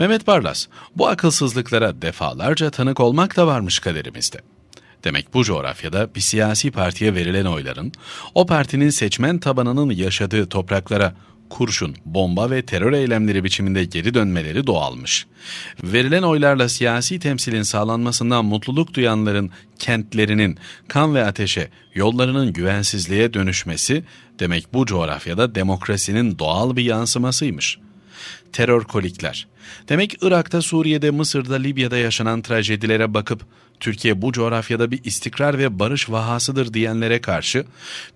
Mehmet Barlas, bu akılsızlıklara defalarca tanık olmak da varmış kaderimizde. Demek bu coğrafyada bir siyasi partiye verilen oyların, o partinin seçmen tabanının yaşadığı topraklara kurşun, bomba ve terör eylemleri biçiminde geri dönmeleri doğalmış. Verilen oylarla siyasi temsilin sağlanmasından mutluluk duyanların kentlerinin kan ve ateşe, yollarının güvensizliğe dönüşmesi demek bu coğrafyada demokrasinin doğal bir yansımasıymış.'' Terör kolikler. Demek Irak'ta, Suriye'de, Mısır'da, Libya'da yaşanan trajedilere bakıp Türkiye bu coğrafyada bir istikrar ve barış vahasıdır diyenlere karşı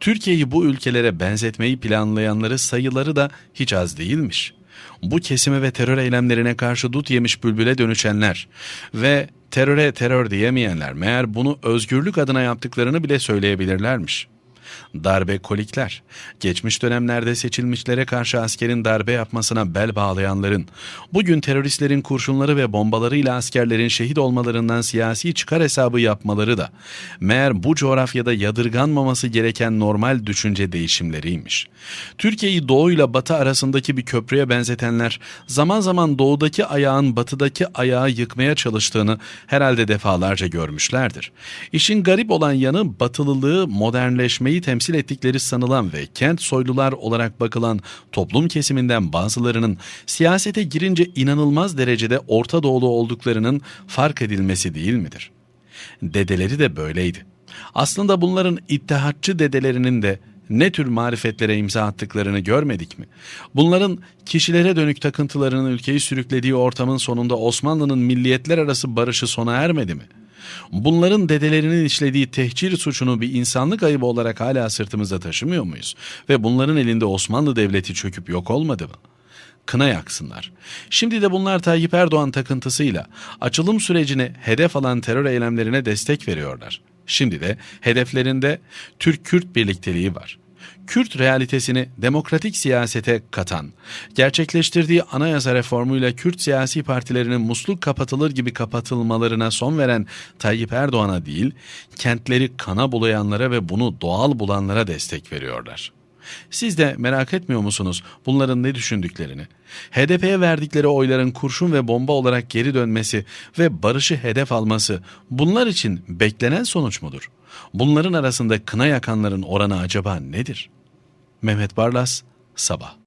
Türkiye'yi bu ülkelere benzetmeyi planlayanları sayıları da hiç az değilmiş. Bu kesime ve terör eylemlerine karşı dut yemiş bülbüle dönüşenler ve teröre terör diyemeyenler meğer bunu özgürlük adına yaptıklarını bile söyleyebilirlermiş.'' Darbe kolikler, geçmiş dönemlerde seçilmişlere karşı askerin darbe yapmasına bel bağlayanların, bugün teröristlerin kurşunları ve bombalarıyla askerlerin şehit olmalarından siyasi çıkar hesabı yapmaları da, meğer bu coğrafyada yadırganmaması gereken normal düşünce değişimleriymiş. Türkiye'yi doğuyla batı arasındaki bir köprüye benzetenler, zaman zaman doğudaki ayağın batıdaki ayağı yıkmaya çalıştığını herhalde defalarca görmüşlerdir. İşin garip olan yanı batılılığı, modernleşmeyi temsil ettikleri sanılan ve kent soylular olarak bakılan toplum kesiminden bazılarının siyasete girince inanılmaz derecede Orta Doğulu olduklarının fark edilmesi değil midir? Dedeleri de böyleydi. Aslında bunların ittihatçı dedelerinin de ne tür marifetlere imza attıklarını görmedik mi? Bunların kişilere dönük takıntılarının ülkeyi sürüklediği ortamın sonunda Osmanlı'nın milliyetler arası barışı sona ermedi mi?'' Bunların dedelerinin işlediği tehcir suçunu bir insanlık ayıbı olarak hala sırtımızda taşımıyor muyuz? Ve bunların elinde Osmanlı Devleti çöküp yok olmadı mı? kına yaksınlar. Şimdi de bunlar Tayyip Erdoğan takıntısıyla açılım sürecini hedef alan terör eylemlerine destek veriyorlar. Şimdi de hedeflerinde Türk-Kürt birlikteliği var. Kürt realitesini demokratik siyasete katan, gerçekleştirdiği anayasa reformuyla Kürt siyasi partilerinin musluk kapatılır gibi kapatılmalarına son veren Tayyip Erdoğan'a değil, kentleri kana bulayanlara ve bunu doğal bulanlara destek veriyorlar. Siz de merak etmiyor musunuz bunların ne düşündüklerini? HDP'ye verdikleri oyların kurşun ve bomba olarak geri dönmesi ve barışı hedef alması bunlar için beklenen sonuç mudur? Bunların arasında kına yakanların oranı acaba nedir? Mehmet Barlas, Sabah